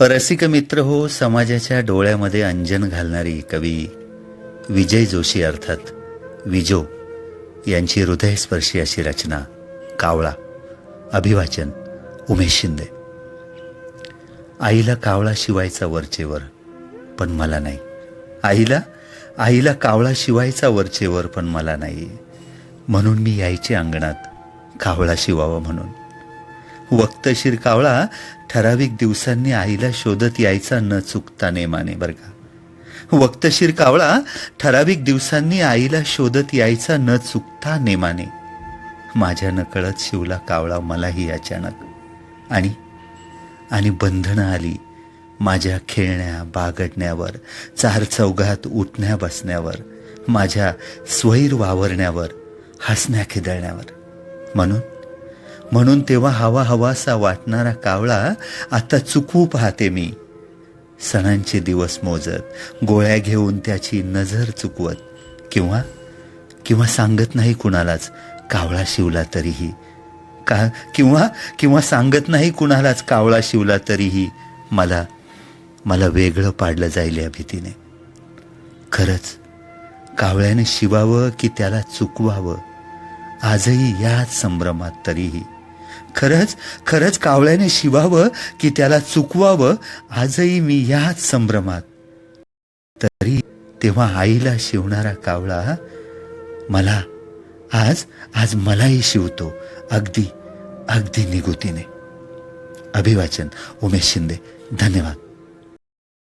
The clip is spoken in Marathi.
रसिक मित्र हो समाजाच्या डोळ्यामध्ये अंजन घालणारी कवी विजय जोशी अर्थात विजो यांची हृदयस्पर्शी अशी रचना कावळा अभिवाचन उमेश शिंदे. आईला कावळा शिवायचा वरचेवर पण मला नाही. आईला आईला कावळा शिवायचा वरचेवर पण मला नाही. म्हणून मी यायचे अंगणात कावळा शिवावा म्हणून. वक्तशीर कावळा ठराविक दिवसांनी आईला शोधत यायचा न चुकता नेमाने बरं का? वक्तशीर कावळा ठराविक दिवसांनी आईला शोधत यायचा न चुकता नेमाने. माझ्या नकळत शिवला कावळा मलाही अचानक. आणि आणि बंधनं आली माझ्या खेळण्या बागडण्यावर चार चौघात उठण्या बसण्यावर माझ्या स्वैर वावरण्यावर हसण्या खिदळण्यावर. म्हणून म्हणून तेव्हा हवा हवासा वाटणारा कावळा आता चुकवू पाहते मी. सणांचे दिवस मोजत गोळ्या घेऊन त्याची नजर चुकवत. किंवा किंवा सांगत नाही कुणालाच कावळा शिवला तरीही. का किंवा किंवा सांगत नाही कुणालाच कावळा शिवला तरीही. मला मला वेगळं पाडलं जाईल या भीतीने. खरंच कावळ्याने शिवावं की त्याला चुकवावं? आजही याच संभ्रमात तरीही. खरंच खरंच कावळ्याने शिवावं की त्याला चुकवावं आजही मी याच संभ्रमात. तरी तेव्हा आईला शिवणारा कावळा मला आज आज मलाही शिवतो अगदी अगदी निगुतीने. अभिवाचन उमेश शिंदे धन्यवाद.